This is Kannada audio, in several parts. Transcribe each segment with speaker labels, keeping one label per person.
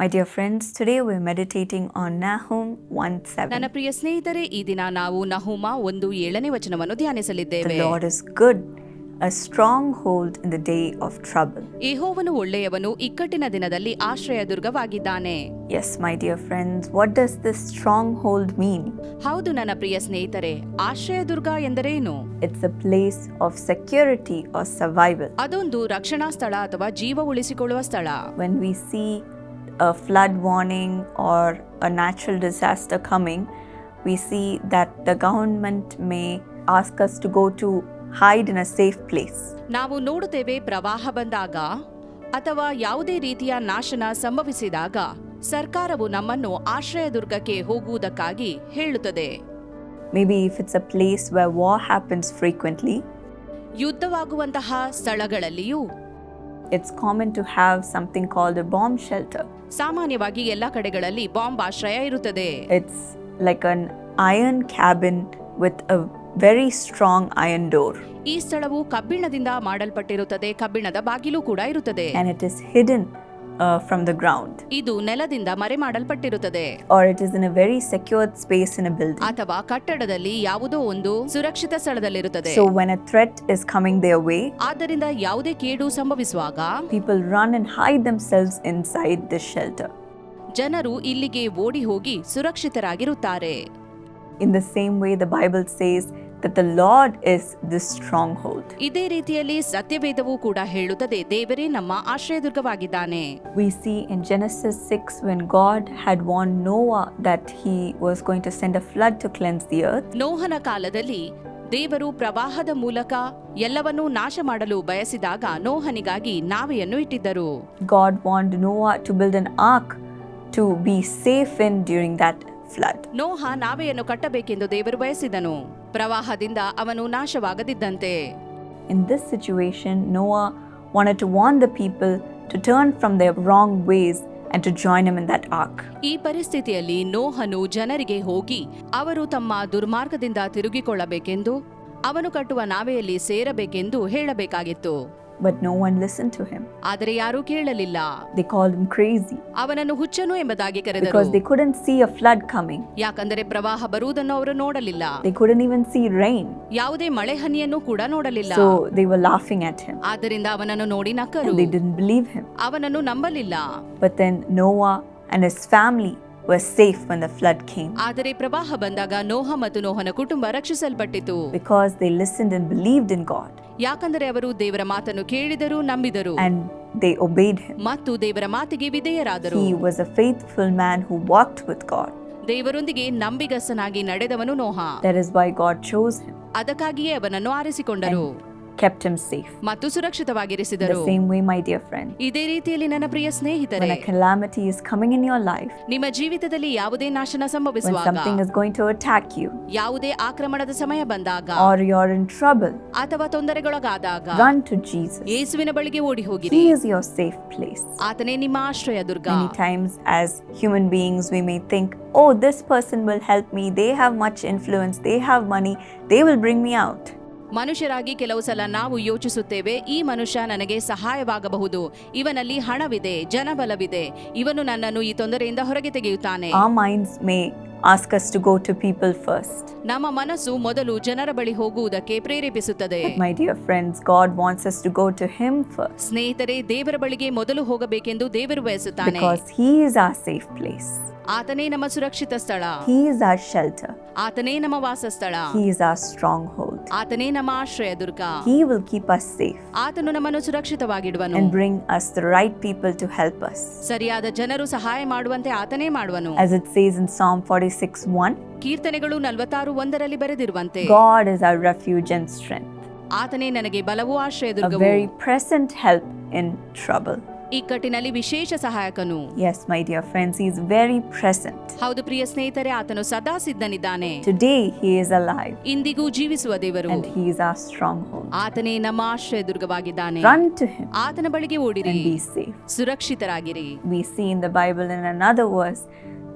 Speaker 1: My dear friends, today we're meditating on Nahum 1
Speaker 2: ನನ್ನ ಪ್ರಿಯ ಸ್ನೇಹಿತರೆ ಈ ದಿನ ನಾವು ನಹುಮ ಒಂದು ಏಳನೇ ವಚನವನ್ನು ಧ್ಯಾನಿಸಲಿದ್ದೇವೆ
Speaker 1: The Lord is good, a stronghold in the day of trouble.
Speaker 2: ಯೆಹೋವನು ಒಳ್ಳೆಯವನು ಇಕ್ಕಟ್ಟಿನ ದಿನದಲ್ಲಿ ಆಶ್ರಯ ದುರ್ಗವಾಗಿದ್ದಾನೆ
Speaker 1: Yes, my dear friends, what does this stronghold mean?
Speaker 2: ಹೌದು ನನ್ನ ಪ್ರಿಯ ಸ್ನೇಹಿತರೆ ಆಶ್ರಯ ದುರ್ಗ ಎಂದರೇನು
Speaker 1: It's a place of security or survival.
Speaker 2: ಅದೊಂದು ರಕ್ಷಣಾ ಸ್ಥಳ ಅಥವಾ ಜೀವ ಉಳಿಸಿಕೊಳ್ಳುವ ಸ್ಥಳ
Speaker 1: When we see a flood warning or a natural disaster coming, we see that the government may ask us to go to hide in a safe place.
Speaker 2: ನಾವು ನೋಡುತ್ತೇವೆ ಪ್ರವಾಹ ಬಂದಾಗ ಅಥವಾ ಯಾವುದೇ ರೀತಿಯ ನಾಶನ ಸಂಭವಿಸಿದಾಗ ಸರ್ಕಾರವು ನಮ್ಮನ್ನು ಆಶ್ರಯ ದುರ್ಗಕ್ಕೆ ಹೋಗುವುದಕ್ಕಾಗಿ ಹೇಳುತ್ತದೆ
Speaker 1: Maybe if it's a place where war happens frequently,
Speaker 2: ಯುದ್ಧವಾಗುವಂತಹ ಸ್ಥಳಗಳಲ್ಲಿಯೂ
Speaker 1: it's common to have something called a bomb shelter.
Speaker 2: ಸಾಮಾನ್ಯವಾಗಿ ಎಲ್ಲ ಕಡೆಗಳಲ್ಲಿ ಬಾಂಬ್ ಆಶ್ರಯ ಇರುತ್ತದೆ
Speaker 1: It's like an iron cabin with a very strong iron door,
Speaker 2: ಈ ಸ್ಥಳವು ಕಬ್ಬಿಣದಿಂದ ಮಾಡಲ್ಪಟ್ಟಿರುತ್ತದೆ ಕಬ್ಬಿಣದ ಬಾಗಿಲು ಕೂಡ ಇರುತ್ತದೆ
Speaker 1: and it is hidden uh, from the ground,
Speaker 2: ಇದು ನೆಲದಿಂದ ಮರೆ ಮಾಡಲ್ಪಟ್ಟಿರುತ್ತದೆ
Speaker 1: or it is in a very secured space in a building.
Speaker 2: ಅಥವಾ ಕಟ್ಟಡದಲ್ಲಿ ಯಾವುದೋ ಒಂದು ಸುರಕ್ಷಿತ ಸ್ಥಳದಲ್ಲಿರುತ್ತದೆ
Speaker 1: So when a threat is coming their way,
Speaker 2: ಆದ್ದರಿಂದ ಯಾವುದೇ ಕೇಡು ಸಂಭವಿಸುವಾಗ
Speaker 1: people run and hide themselves inside this shelter.
Speaker 2: ಜನರು ಇಲ್ಲಿಗೆ ಓಡಿ ಹೋಗಿ ಸುರಕ್ಷಿತರಾಗಿರುತ್ತಾರೆ
Speaker 1: In the same way, the Bible says that the Lord is the stronghold.
Speaker 2: ಇದೇ ರೀತಿಯಲ್ಲಿ ಸತ್ಯವೇದವು ಕೂಡ ಹೇಳುತ್ತದೆ ದೇವರೇ ನಮ್ಮ ಆಶ್ರಯದುರ್ಗವಾಗಿದ್ದಾನೆ
Speaker 1: We see in Genesis 6 when God had warned Noah that he was going to send a flood to cleanse the earth.
Speaker 2: ನೋಹನ ಕಾಲದಲ್ಲಿ ದೇವರು ಪ್ರವಾಹದ ಮೂಲಕ ಎಲ್ಲವನ್ನೂ ನಾಶ ಮಾಡಲು ಬಯಸಿದಾಗ ನೋಹನಿಗಾಗಿ ನಾವೆಯನ್ನು ಇಟ್ಟಿದ್ದರು
Speaker 1: God warned Noah to build an ark to be safe in during that flood.
Speaker 2: ನೋಹ ನಾವೆಯನ್ನು ಕಟ್ಟಬೇಕೆಂದು ದೇವರು ಬಯಸಿದನು ಪ್ರವಾಹದಿಂದ ಅವನು ನಾಶವಾಗದಿದ್ದಂತೆ
Speaker 1: in this situation Noah wanted to warn the people to turn from their wrong ways and to join him in that ark.
Speaker 2: ಈ ಪರಿಸ್ಥಿತಿಯಲ್ಲಿ ನೋಹನು ಜನರಿಗೆ ಹೋಗಿ ಅವರು ತಮ್ಮ ದುರ್ಮಾರ್ಗದಿಂದ ತಿರುಗಿಕೊಳ್ಳಬೇಕೆಂದು ಅವನು ಕಟ್ಟುವ ನಾವೆಯಲ್ಲಿ ಸೇರಬೇಕೆಂದು ಹೇಳಬೇಕಾಗಿತ್ತು
Speaker 1: But no one listened to him.
Speaker 2: ಆದರೆ ಯಾರೂ ಕೇಳಲಿಲ್ಲ
Speaker 1: They called him crazy
Speaker 2: ಅವನನ್ನು ಹುಚ್ಚನು ಎಂಬುದಾಗಿ ಕರೆದರು
Speaker 1: because they couldn't see a flood coming.
Speaker 2: ಯಾಕಂದರೆ ಪ್ರವಾಹ ಬರುವುದನ್ನು ಅವರು ನೋಡಲಿಲ್ಲ
Speaker 1: They couldn't even see rain.
Speaker 2: ಯಾವುದೇ ಮಳೆ ಹನಿಯನ್ನು ಕೂಡ ನೋಡಲಿಲ್ಲ
Speaker 1: So they were laughing at him
Speaker 2: ಆದ್ದರಿಂದ ಅವನನ್ನು ನೋಡಿ ನಕ್ಕರು
Speaker 1: and they didn't believe him.
Speaker 2: ಅವನನ್ನು ನಂಬಲಿಲ್ಲ
Speaker 1: But then Noah and his family were safe when the flood came
Speaker 2: ಆದರೆ ಪ್ರವಾಹ ಬಂದಾಗ ನೋಹ ಮತ್ತು ನೋಹನ ಕುಟುಂಬ ರಕ್ಷಿಸಲ್ಪಟ್ಟಿತು
Speaker 1: because they listened and believed in God
Speaker 2: ಯಾಕಂದರೆ ಅವರು ದೇವರ ಮಾತನ್ನು ಕೇಳಿದರು ನಂಬಿದರು
Speaker 1: and they obeyed him.
Speaker 2: ಮತ್ತು ದೇವರ ಮಾತಿಗೆ ವಿಧೇಯರಾದರು
Speaker 1: He was a faithful man who walked with God.
Speaker 2: ದೇವರೊಂದಿಗೆ ನಂಬಿಗಸ್ತನಾಗಿ ನಡೆದವನು ನೋಹ
Speaker 1: That is why God chose him,
Speaker 2: ಅದಕ್ಕಾಗಿಯೇ ಅವನನ್ನು ಆರಿಸಿಕೊಂಡರು
Speaker 1: kept him safe.
Speaker 2: ಮತ್ತು
Speaker 1: The
Speaker 2: ಸುರಕ್ಷಿತವಾಗಿರಿಸಿದರು
Speaker 1: same way, my dear friend,
Speaker 2: ಇದೇ ರೀತಿಯಲ್ಲಿ ನನ್ನ ಪ್ರಿಯ ಸ್ನೇಹಿತರೆ
Speaker 1: when a calamity is coming in your life,
Speaker 2: ನಿಮ್ಮ ಜೀವಿತದಲ್ಲಿ ಯಾವುದೇ ನಾಶನ
Speaker 1: when
Speaker 2: ಸಂಭವಿಸುವಾಗ
Speaker 1: something is going to attack you,
Speaker 2: ಯಾವುದೇ ಆಕ್ರಮಣದ ಸಮಯ ಬಂದಾಗ
Speaker 1: or you're in trouble,
Speaker 2: ಅಥವಾ ತೊಂದರೆಗೊಳಗಾದಾಗ
Speaker 1: run to Jesus.
Speaker 2: ಯೇಸುವಿನ ಬಳಿಗೆ ಓಡಿ ಹೋಗಿರಿ
Speaker 1: He is your safe place.
Speaker 2: ಆತನೇ ನಿಮ್ಮ ಆಶ್ರಯ ದುರ್ಗ
Speaker 1: Many times, as human beings, we may think, oh, this person will help me. They have much influence. They have money. They will bring me out.
Speaker 2: ಮನುಷ್ಯರಾಗಿ ಕೆಲವು ಸಲ ನಾವು ಯೋಚಿಸುತ್ತೇವೆ ಈ ಮನುಷ್ಯ ನನಗೆ ಸಹಾಯವಾಗಬಹುದು ಇವನಲ್ಲಿ ಹಣವಿದೆ ಜನಬಲವಿದೆ ಇವನು ನನ್ನನ್ನು ಈ ತೊಂದರೆಯಿಂದ ಹೊರಗೆ ತೆಗೆಯುತ್ತಾನೆ
Speaker 1: Our minds may ask us to go to people first.
Speaker 2: ನಮ್ಮ ಮನಸ್ಸು ಮೊದಲು ಜನರ ಬಳಿ ಹೋಗುವುದಕ್ಕೆ ಪ್ರೇರೇಪಿಸುತ್ತದೆ
Speaker 1: ಮೈ my dear friends, God wants us to go to Him first
Speaker 2: ಸ್ನೇಹಿತರೆ ದೇವರ ಬಳಿಗೆ ಮೊದಲು ಹೋಗಬೇಕೆಂದು ದೇವರು ಬಯಸುತ್ತಾನೆ
Speaker 1: because He is our safe place.
Speaker 2: ಆತನೇ ನಮ್ಮ ಸುರಕ್ಷಿತ ಸ್ಥಳ
Speaker 1: He is our shelter.
Speaker 2: ಆತನೇ ನಮ್ಮ ವಾಸಸ್ಥಳ
Speaker 1: He is our stronghold.
Speaker 2: ಆತನೇ ನಮ್ಮ ಆಶ್ರಯ ದುರ್ಗ
Speaker 1: He will keep us safe
Speaker 2: ಆತನು ನಮ್ಮನ್ನು ಸುರಕ್ಷಿತವಾಗಿಡುವನು
Speaker 1: and bring us the right people to help us.
Speaker 2: ಸರಿಯಾದ ಜನರು ಸಹಾಯ ಮಾಡುವಂತೆ ಆತನೇ ಮಾಡುವನು
Speaker 1: As it says in Psalm 46 1,
Speaker 2: ಕೀರ್ತನೆಗಳು ನಲವತ್ತಾರು ಒಂದರಲ್ಲಿ ಬರೆದಿರುವಂತೆ
Speaker 1: God is our refuge and strength,
Speaker 2: ಆತನೇ ನನಗೆ ಬಲವೂ ಆಶ್ರಯ
Speaker 1: a
Speaker 2: ದುರ್ಗವು
Speaker 1: very present help in trouble.
Speaker 2: ಇಕ್ಕಟ್ಟಿನಲ್ಲಿ ವಿಶೇಷ ಸಹಾಯಕನು
Speaker 1: Yes, my dear friends, He is very present.
Speaker 2: ಹೌದು ಪ್ರಿಯ ಸ್ನೇಹಿತರೆ ಆತನು ಸದಾ ಸಿದ್ಧನಿದ್ದಾನೆ
Speaker 1: Today, He is alive
Speaker 2: ಇಂದಿಗೂ ಜೀವಿಸುವ ದೇವರು
Speaker 1: and He is our stronghold.
Speaker 2: ಆತನೇ ನಮ್ಮ ಆಶ್ರಯ ದುರ್ಗವಾಗಿದ್ದಾನೆ
Speaker 1: Run to Him
Speaker 2: ಆತನ ಬಳಿಗೆ ಓಡಿರಿ
Speaker 1: and be safe.
Speaker 2: ಸುರಕ್ಷಿತರಾಗಿರಿ
Speaker 1: We see in the Bible in another verse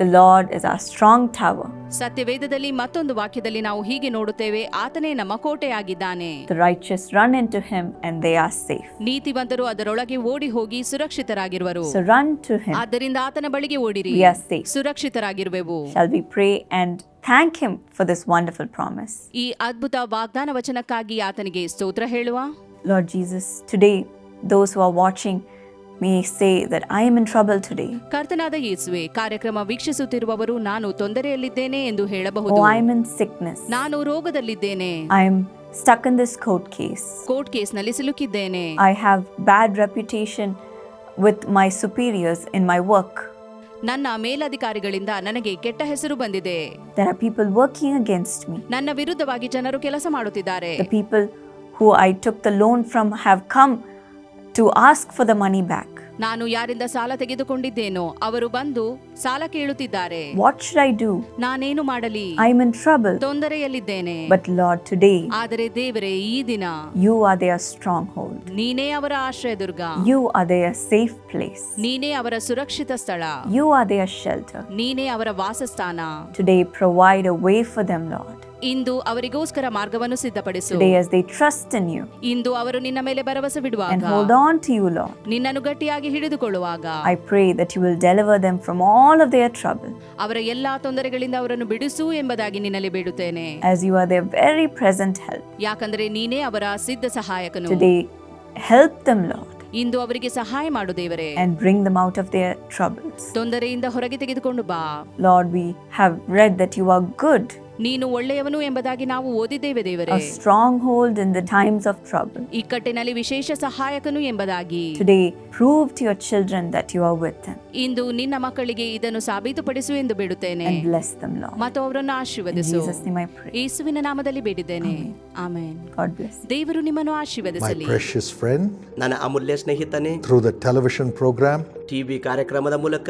Speaker 1: The Lord is our strong tower.
Speaker 2: ಸತ್ಯವೇದದಲ್ಲಿ ಮತ್ತೊಂದು ವಾಕ್ಯದಲ್ಲಿ ನಾವು ಹೀಗೆ ನೋಡುತ್ತೇವೆ ಆತನೇ ನಮ್ಮ ಕೋಟೆಯಾಗಿದ್ದಾನೆ
Speaker 1: The righteous run into him and they are safe.
Speaker 2: ನೀತಿವಂತರು ಅದರೊಳಗೆ ಓಡಿ ಹೋಗಿ ಸುರಕ್ಷಿತರಾಗಿರುವರು
Speaker 1: So run to him.
Speaker 2: ಆದ್ದರಿಂದ ಆತನ ಬಳಿಗೆ ಓಡಿರಿ
Speaker 1: We are safe.
Speaker 2: ಸುರಕ್ಷಿತರಾಗಿರುವೆವು
Speaker 1: Shall we pray and thank him for this wonderful promise?
Speaker 2: ಈ ಅದ್ಭುತ ವಾಗ್ದಾನ ವಚನಕ್ಕಾಗಿ ಆತನಿಗೆ ಸ್ತೋತ್ರ ಹೇಳುವ
Speaker 1: Lord Jesus, today, those who are watching may say that I am in trouble today
Speaker 2: ಕರ್ತನಾದ ಯೇಸುವೆ ಕಾರ್ಯಕ್ರಮ ವೀಕ್ಷಿಸುತ್ತಿರುವವರು ನಾನು ತೊಂದರೆಯಲ್ಲಿದ್ದೇನೆ ಎಂದು ಹೇಳಬಹುದು.
Speaker 1: ಐ ಆಮ್ ಸಿಕ್ನೆಸ್
Speaker 2: ನಾನು ರೋಗದಲ್ಲಿದ್ದೇನೆ.
Speaker 1: I am stuck in this court case
Speaker 2: court ಕೇಸ್ನಲ್ಲಿ ಸಿಲುಕಿದ್ದೇನೆ.
Speaker 1: I have bad reputation with my superiors in my work
Speaker 2: ನನ್ನ ಮೇಲಧಿಕಾರಿಗಳಿಂದ ನನಗೆ ಕೆಟ್ಟ ಹೆಸರು ಬಂದಿದೆ.
Speaker 1: There are people working against me
Speaker 2: ನನ್ನ ವಿರುದ್ಧವಾಗಿ ಜನರು ಕೆಲಸ ಮಾಡುತ್ತಿದ್ದಾರೆ.
Speaker 1: The people who I took the loan from have come to ask for the money back.
Speaker 2: ನಾನು ಯಾರಿಂದ ಸಾಲ ತೆಗೆದುಕೊಂಡಿದ್ದೇನೋ ಅವರು ಬಂದು ಸಾಲ ಕೇಳುತ್ತಿದ್ದಾರೆ
Speaker 1: What should I do?
Speaker 2: ನಾನೇನು ಮಾಡಲಿ
Speaker 1: I'm in trouble.
Speaker 2: ತೊಂದರೆಯಲ್ಲಿದ್ದೇನೆ
Speaker 1: But Lord, today
Speaker 2: ಆದರೆ ದೇವರೇ ಈ ದಿನ
Speaker 1: you are their stronghold.
Speaker 2: ನೀನೇ ಅವರ ಆಶ್ರಯದುರ್ಗ
Speaker 1: You are their safe place.
Speaker 2: ನೀನೇ ಅವರ ಸುರಕ್ಷಿತ ಸ್ಥಳ
Speaker 1: You are their shelter.
Speaker 2: ನೀನೇ ಅವರ ವಾಸಸ್ಥಾನ
Speaker 1: Today, provide a way for them, Lord.
Speaker 2: ಇಂದು ಅವರಿಗೋಸ್ಕರ ಮಾರ್ಗವನ್ನು ಸಿದ್ಧಪಡಿಸು
Speaker 1: Today, as they trust in you
Speaker 2: ಇಂದು ಅವರು ನಿನ್ನ ಮೇಲೆ ಭರವಸೆ
Speaker 1: and
Speaker 2: ಬಿಡುವಾಗ
Speaker 1: hold on to you, Lord,
Speaker 2: ನಿನ್ನನ್ನು ಗಟ್ಟಿಯಾಗಿ ಹಿಡಿದುಕೊಳ್ಳುವಾಗ
Speaker 1: I pray that you will deliver them from all of their trouble
Speaker 2: ಅವರ ಎಲ್ಲಾ ತೊಂದರೆಗಳಿಂದ ಅವರನ್ನು ಬಿಡಿಸು ಎಂಬುದಾಗಿ ನಿನ್ನಲ್ಲಿ ಬೇಡುತ್ತೇನೆ
Speaker 1: as you are their very present help.
Speaker 2: ಯಾಕಂದ್ರೆ ನೀನೇ ಅವರ ಸಿದ್ಧ ಸಹಾಯಕನು
Speaker 1: Today, help them, Lord,
Speaker 2: ಇಂದು ಅವರಿಗೆ ಸಹಾಯ ಮಾಡು ದೇವರೇ
Speaker 1: and bring them out of their troubles.
Speaker 2: ತೊಂದರೆಯಿಂದ ಹೊರಗೆ ತೆಗೆದುಕೊಂಡು ಬಾ
Speaker 1: Lord, we have read that you are good,
Speaker 2: ನೀನು ಒಳ್ಳೆಯವನು ಎಂಬುದಾಗಿ ನಾವು ಓದಿದ್ದೇವೆ ದೇವರೇ.
Speaker 1: Stronghold in the times of trouble
Speaker 2: ಇಕ್ಕಟ್ಟಿನಲ್ಲಿ ವಿಶೇಷ ಸಹಾಯಕನು ಎಂಬುದಾಗಿ.
Speaker 1: Today prove to your children that you are with
Speaker 2: ಇಂದು ನಿನ್ನ ಮಕ್ಕಳಿಗೆ ಇದನ್ನು ಸಾಬೀತುಪಡಿಸು ಎಂದು ಬಿಡುತ್ತೇನೆ.
Speaker 1: ಅಂಡ್ ಬ್ಲೆಸ್ ದೆಮ್ ಲಾರ್ಡ್
Speaker 2: ಮತ್ತು ಅವರನ್ನು ಆಶೀರ್ವದಿಸು.
Speaker 1: ಜೀಸಸ್ ನೇಮ್ ಮೈ ಪ್ರೇ
Speaker 2: ಯೇಸುವಿನ ನಾಮದಲ್ಲಿ ಬೇಡಿದ್ದೇನೆ. ಆಮೆನ್.
Speaker 1: ಗಾಡ್ ಬ್ಲೆಸ್
Speaker 2: ದೇವರು ನಿಮ್ಮನ್ನು ಆಶೀರ್ವದಿಸಲಿ.
Speaker 3: ಮೈ ಪ್ರೆಷಸ್ ಫ್ರೆಂಡ್
Speaker 4: ನನ್ನ ಅಮೂಲ್ಯ ಸ್ನೇಹಿತನೇ
Speaker 3: through the television programme
Speaker 4: TV ಕಾರ್ಯಕ್ರಮದ ಮೂಲಕ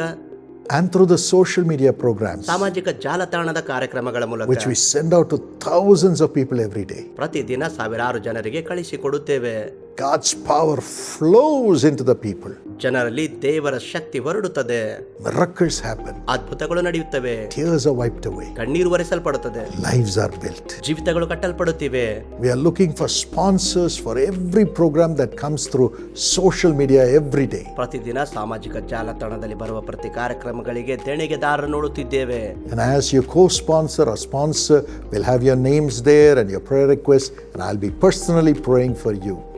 Speaker 3: and through the social media programs,
Speaker 4: ಸಾಮಾಜಿಕ ಜಾಲತಾಣದ ಕಾರ್ಯಕ್ರಮಗಳ
Speaker 3: which
Speaker 4: ಮೂಲಕ
Speaker 3: we send out to thousands of people every day,
Speaker 4: ಪ್ರತಿದಿನ ಸಾವಿರಾರು ಜನರಿಗೆ ಕಳಿಸಿಕೊಡುತ್ತೇವೆ
Speaker 3: God's power flows into the people.
Speaker 4: ಜನರಲ್ಲಿ ದೇವರ ಶಕ್ತಿ ಹೊರಡುತ್ತದೆ
Speaker 3: Miracles happen,
Speaker 4: ಅದ್ಭುತಗಳು ನಡೆಯುತ್ತವೆ
Speaker 3: tears are wiped away,
Speaker 4: ಕಣ್ಣೀರು ಒರೆಸಲ್ಪಡುತ್ತದೆ
Speaker 3: lives are built.
Speaker 4: ಜೀವಿತಗಳು ಕಟ್ಟಲ್ಪಡುತ್ತಿವೆ
Speaker 3: We are looking for sponsors for every program that comes through social media every day.
Speaker 4: ಪ್ರತಿದಿನ ಸಾಮಾಜಿಕ ಜಾಲತಾಣದಲ್ಲಿ ಬರುವ ಪ್ರತಿ ಕಾರ್ಯಕ್ರಮಗಳಿಗೆ ದೇಣಿಗೆದಾರರು ನೋಡುತ್ತಿದ್ದೇವೆ
Speaker 3: And as your co sponsor or sponsor, we'll have your names there and your prayer requests, and I'll be personally praying for you.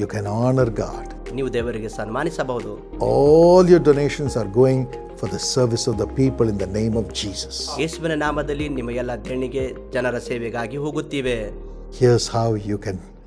Speaker 3: you can honor God.
Speaker 4: ನೀವು ದೇವರಿಗೆ ಸನ್ಮಾನಿಸಬಹುದು
Speaker 3: All your donations are going for the service of the people in the name of Jesus.
Speaker 4: ಯೇಸುವಿನ ನಾಮದಲ್ಲಿ ನಿಮ್ಮ ಎಲ್ಲ ದೇಣಿಗೆ ಜನರ ಸೇವೆಗಾಗಿ ಹೋಗುತ್ತಿವೆ
Speaker 3: Here's how you can